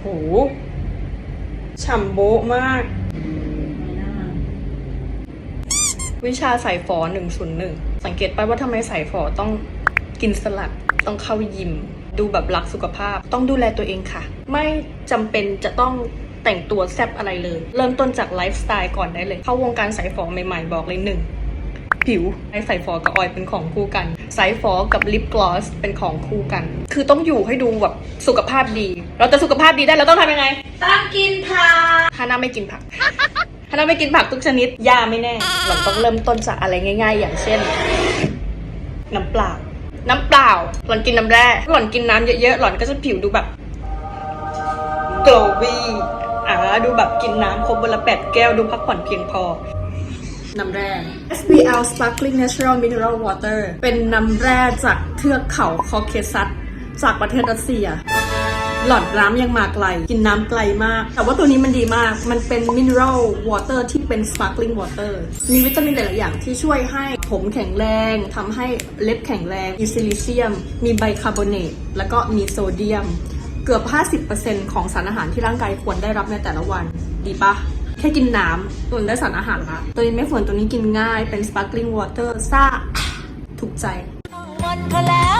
โหฉ่ำโบ๊ะมาก วิชาใส่ฝอ101 สังเกตไปว่าทำไมใส่ฝอต้องกินสลัด ต้องเข้ายิม ดูแบบรักสุขภาพ ต้องดูแลตัวเองค่ะ ไม่จำเป็นจะต้องแต่งตัวแซบอะไรเลย เริ่มต้นจากไลฟ์สไตล์ก่อนได้เลย เข้าวงการใส่ฝอใหม่ๆ บอกเลยหนึ่ง ผิวไอใส่ฟอกับออยเป็นของคู่กันใส่ฟอกับลิปกลอสเป็นของคู่กัน คือต้องอยู่ให้ดูแบบสุขภาพดี เราจะสุขภาพดีได้เราต้องทำยังไง ต้องกินผักถ้าน้าไม่กินผักถ้าน้าไม่กินผักทุกชนิดยาไม่แน่หล่อนต้องเริ่มต้นจากอะไรง่าย ๆ อย่างเช่น น้ำเปล่า น้ำเปล่า หล่อนกินน้ำแร่หล่อนกินน้ำเยอะๆหล่อนก็จะผิวดูแบบ glowy อ่าดูแบบกินน้ำครบวันละแปดแก้วดูพักผ่อนเพียงพอ น้ำแร่ SBL Sparkling Natural Mineral Water เป็นน้ำแร่จากเทือกเขาคอเคซัสจากประเทศรัสเซีย หลอดน้ำยังมาไกล กินน้ำไกลมาก แต่ว่าตัวนี้มันดีมาก มันเป็น mineral water ที่เป็น sparkling water มีวิตามินหลาย ๆ อย่างที่ช่วยให้ผมแข็งแรง ทำให้เล็บแข็งแรง มีซิลิเซียม มีไบคาร์บอเนต แล้วก็มีโซเดียม เกือบ 50%ของสารอาหารที่ร่างกายควรได้รับในแต่ละวัน ดีปะ แค่กินน้ำมันได้สารอาหารละตัวนี้ไม่ฝนตัวนี้กินง่ายเป็น sparkling water ซ่าถูกใจวันเธอแล้ว